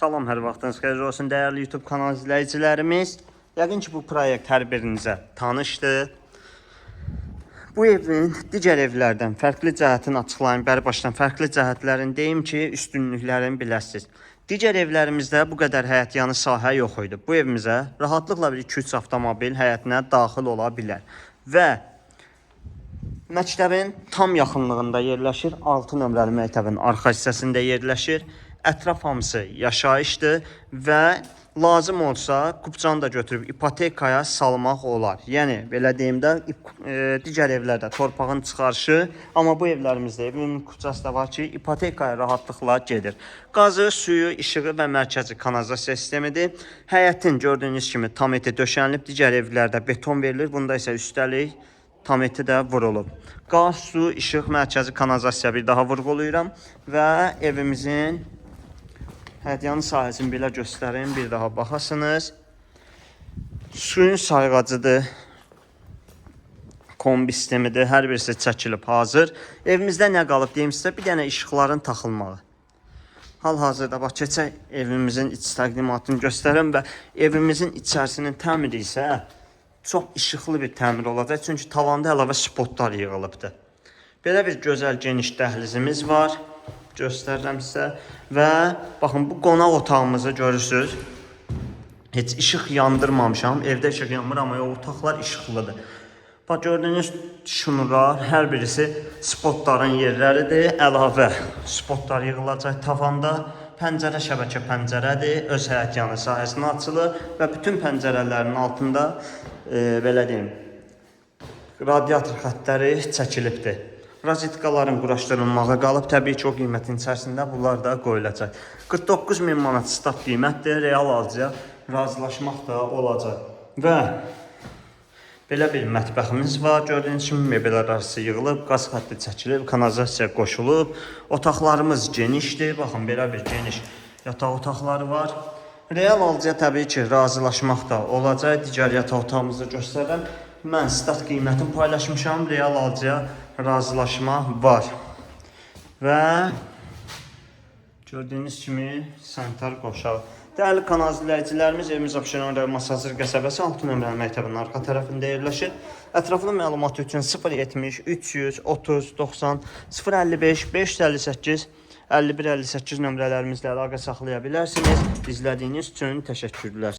Salam, hər vaxtınız xeyir olsun dəyərli YouTube kanal izləyicilərimiz. Yəqin ki, bu proyekt hər birinizə tanışdır. Bu evin digər evlərdən fərqli cəhətini açıqlayın, bəri başdan fərqli cəhətlərini deyim ki, üstünlüklərini biləsiniz. Digər evlərimizdə bu qədər həyətyanı sahə yox idi. Bu evimizə rahatlıqla bir 2-3 avtomobil həyətinə daxil ola bilər. Və Məktəbin tam yaxınlığında yerləşir. 6 nömrəli məktəbin arxa hissəsində yerləşir. Ətraf hamısı yaşayışdır və lazım olsa kupçanı da götürüb ipotekaya salmaq olar. Yəni belə deyim də e, digər evlərdə torpağın çıxarışı, amma bu evlərimizdə evin kupçası da var ki, ipotekaya rahatlıqla gedir. Qazı, suyu, işığı və mərkəzi kanalizasiya sistemidir. Həyətin gördüyünüz kimi tam eti döşənilib, digər evlərdə beton verilir. Bunda isə üstəlik tam eti də vurulub. Qaz, su, işıq, mərkəzi kanalizasiya bir daha vurğulayıram və evimizin hədyanı sahəsini belə göstərim, bir daha baxasınız. Suyun sayğacıdır. Kombi sistemidir. Hər birisi çəkilib hazır. Evimizdə nə qalıb deyim sizə? Bir dənə işıqların taxılmağı. Hal-hazırda bax keçək evimizin iç təqdimatını göstərim və evimizin içərisinin təmiri isə çox işıqlı bir təmir olacaq. Çünki tavanda əlavə spotlar yığılıbdır. Belə bir gözəl geniş dəhlizimiz var. Göstərirəm sizə və baxın bu qonaq otağımızı görürsüz. Heç işıq yandırmamışam. Evdə işıq yanmır, amma o otaqlar işıqlıdır. Bax gördüyünüz şnurlar hər birisi spotların yerləridir. Əlavə spotlar yığılacaq tavanda. Pəncərə şəbəkə pəncərədir. Öz həyətyanı sahəsinə açılır və bütün pəncərələrin altında e, belə deyim, radiator xəttləri çəkilibdir. Rozetkaların quraşdırılmağı qalıb. Təbii ki, o qiymətin içərisində bunlar da qoyulacaq. 49 min manat stat qiymətdir. Real alıcıya razılaşmaq da olacaq. Və belə bir mətbəximiz var. Gördüyünüz kimi mebellər arası yığılıb, qaz xətti çəkilib, kanalizasiya qoşulub. Otaqlarımız genişdir. Baxın, belə bir geniş yataq otaqları var. Real alıcıya təbii ki, razılaşmaq da olacaq. Digər yataq otağımızı göstərirəm. Mən stat qiymətini paylaşmışam. Real alıcıya razılaşma var. Və gördüyünüz kimi sanitar qoşaq. Dəyərli kanal izləyicilərimiz, evimiz Abşeron rayon Masazır qəsəbəsi 6 nömrəli məktəbin arxa tərəfində yerləşir. Ətraflı məlumat üçün 070 300 30 90 055 558 51 58 nömrələrimizlə əlaqə saxlaya bilərsiniz. İzlədiyiniz üçün təşəkkürlər.